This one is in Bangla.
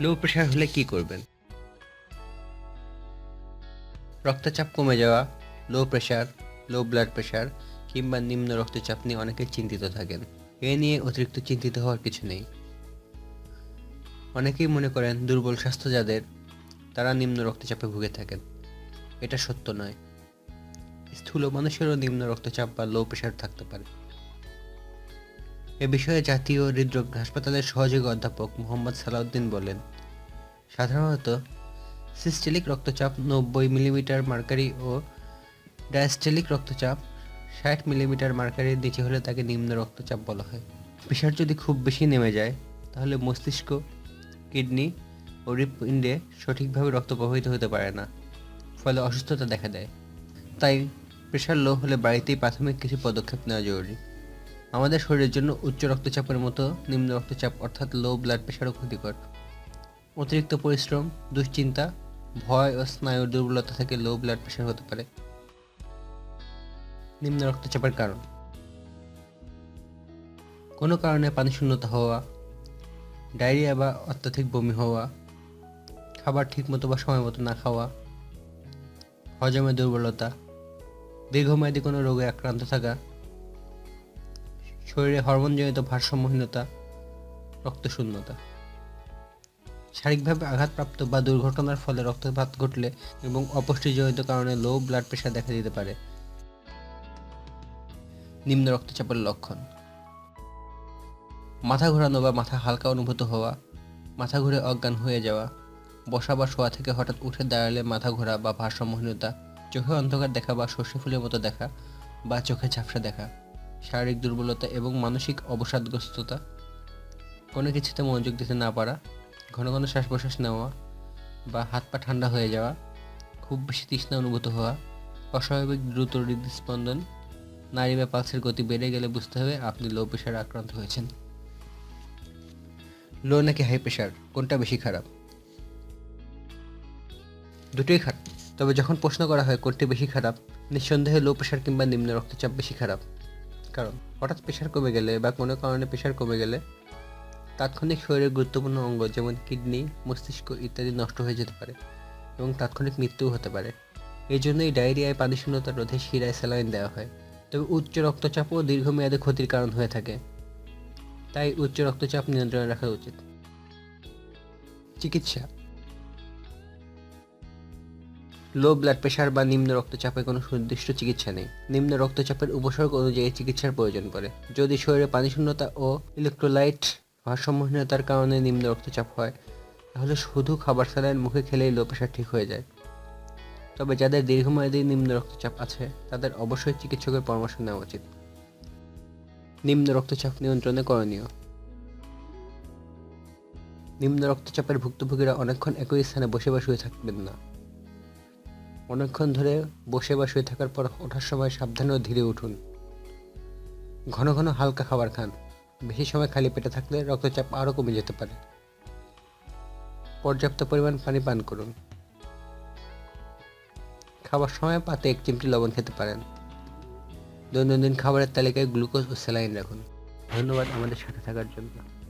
লো প্রেশার হলে কি করবেন? রক্তচাপ কমে যাওয়া low pressure low blood pressure কিংবা নিম্ন রক্তচাপ নিয়ে অনেকে চিন্তিত থাকেন। এ নিয়ে অতিরিক্ত চিন্তিত হওয়ার কিছু নেই। অনেকেই মনে করেন দুর্বল স্বাস্থ্য যাদের, তারা নিম্ন রক্তচাপে ভুগে থাকেন। এটা সত্য নয়। স্থূল মানুষেরও নিম্ন রক্তচাপ বা লো প্রেশার থাকতে পারে। এ বিষয়ে জাতীয় হৃদরোগ হাসপাতালের সহযোগী অধ্যাপক মোহাম্মদ সালাউদ্দিন বলেন, সাধারণত সিস্টেলিক রক্তচাপ নব্বই মিলিমিটার মার্কারি ও ডায়াস্টেলিক রক্তচাপ ষাট মিলিমিটার মার্কারির নিচে হলে তাকে নিম্ন রক্তচাপ বলা হয়। প্রেশার যদি খুব বেশি নেমে যায়, তাহলে মস্তিষ্ক, কিডনি ও হৃৎপিণ্ডে সঠিকভাবে রক্ত প্রবাহিত হতে পারে না, ফলে অসুস্থতা দেখা দেয়। তাই প্রেশার লো হলে বাড়িতেই প্রাথমিক কিছু পদক্ষেপ নেওয়া জরুরি। আমাদের শরীরের জন্য উচ্চ রক্তচাপের মতো নিম্ন রক্তচাপ অর্থাৎ লো ব্লাড প্রেশারও ক্ষতিকর। অতিরিক্ত পরিশ্রম, দুশ্চিন্তা, ভয় ও স্নায়ুর দুর্বলতা থেকে লো ব্লাড প্রেশার হতে পারে। নিম্ন রক্তচাপের কারণ। কোনো কারণে পানি শূন্যতা হওয়া, ডায়রিয়া বা অত্যাধিক বমি হওয়া, খাবার ঠিকমতো বা সময় মতো না খাওয়া, হজমে দুর্বলতা, দীর্ঘমেয়াদী কোনো রোগে আক্রান্ত থাকা শরীরে হরমোনজনিত ভারসাম্যহীনতা, রক্তশূন্যতা। শারীরিকভাবে আঘাতপ্রাপ্ত বা দুর্ঘটনার ফলে রক্তপাত ঘটলে এবং অপুষ্টিজনিত কারণে লো ব্লাড প্রেশার দেখা দিতে পারে। নিম্ন রক্তচাপের লক্ষণ। মাথা ঘোরানো বা মাথা হালকা অনুভূত হওয়া, মাথা ঘুরে অজ্ঞান হয়ে যাওয়া, বসা বা শোয়া থেকে হঠাৎ উঠে দাঁড়ালে মাথা ঘোরা বা ভারসাম্যহীনতা, চোখে অন্ধকার দেখা বা সর্ষে ফুলের মতো দেখা বা চোখে ঝাপসা দেখা। শারীরিক দুর্বলতা এবং মানসিক অবসাদগ্রস্ততা, কোনো কিছুতে মনোযোগ দিতে না পারা, ঘন ঘন শ্বাস প্রশ্বাস নেওয়া বা হাত পা ঠান্ডা হয়ে যাওয়া, খুব বেশি তৃষ্ণা অনুভূত হওয়া, অস্বাভাবিক দ্রুত হৃদস্পন্দন, নারী বা পালসের গতি বেড়ে গেলে বুঝতে হবে আপনি লো প্রেশারে আক্রান্ত হয়েছেন। লো নাকি হাই প্রেশার কোনটা বেশি খারাপ? দুটোই খারাপ, তবে যখন প্রশ্ন করা হয় কোনটি বেশি খারাপ, নিঃসন্দেহে লো প্রেশার কিংবা নিম্ন রক্তচাপ বেশি খারাপ। কারণ হঠাৎ প্রেশার কমে গেলে বা কোনো কারণে প্রেশার কমে গেলে তাৎক্ষণিক শরীরের গুরুত্বপূর্ণ অঙ্গ যেমন কিডনি, মস্তিষ্ক ইত্যাদি নষ্ট হয়ে যেতে পারে এবং তাৎক্ষণিক মৃত্যুও হতে পারে। এই জন্যই ডায়রিয়ায় পানি শূন্যতা রোধে শিরায় স্যালাইন দেওয়া হয়। তবে উচ্চ রক্তচাপও দীর্ঘমেয়াদে ক্ষতির কারণ হয়ে থাকে। তাই উচ্চ রক্তচাপ নিয়ন্ত্রণে রাখা উচিত। চিকিৎসা লো ব্লাড প্রেশার বা নিম্ন রক্তচাপে কোনো সুনির্দিষ্ট চিকিৎসা নেই। নিম্ন রক্তচাপের উপসর্গ অনুযায়ী চিকিৎসার প্রয়োজন পড়ে। যদি শরীরে পানিশূন্যতা ও ইলেকট্রোলাইট ভারসাম্যহীনতার কারণে নিম্ন রক্তচাপ হয়, তাহলে শুধু খাবার স্যালাইন মুখে খেলেই লো প্রেশার ঠিক হয়ে যায়। তবে যাদের দীর্ঘমেয়াদী নিম্ন রক্তচাপ আছে, তাদের অবশ্যই চিকিৎসকের পরামর্শ নেওয়া উচিত। নিম্ন রক্তচাপ নিয়ন্ত্রণে করণীয়। নিম্ন রক্তচাপের ভুক্তভোগীরা অনেকক্ষণ একই স্থানে বসে বা শুয়ে থাকবেন না। অনেকক্ষণ ধরে বসে বা শুয়ে থাকার পর ওঠার সময় সাবধানে ও ধীরে উঠুন। ঘন ঘন হালকা খাবার খান। বেশি সময় খালি পেটে থাকলে রক্তচাপ আরও কমে যেতে পারে। পর্যাপ্ত পরিমাণ পানি পান করুন। খাবার সময় পাতে এক চিমটি লবণ খেতে পারেন। দৈনন্দিন খাবারের তালিকায় গ্লুকোজ ও স্যালাইন রাখুন। ধন্যবাদ আমাদের সাথে থাকার জন্য।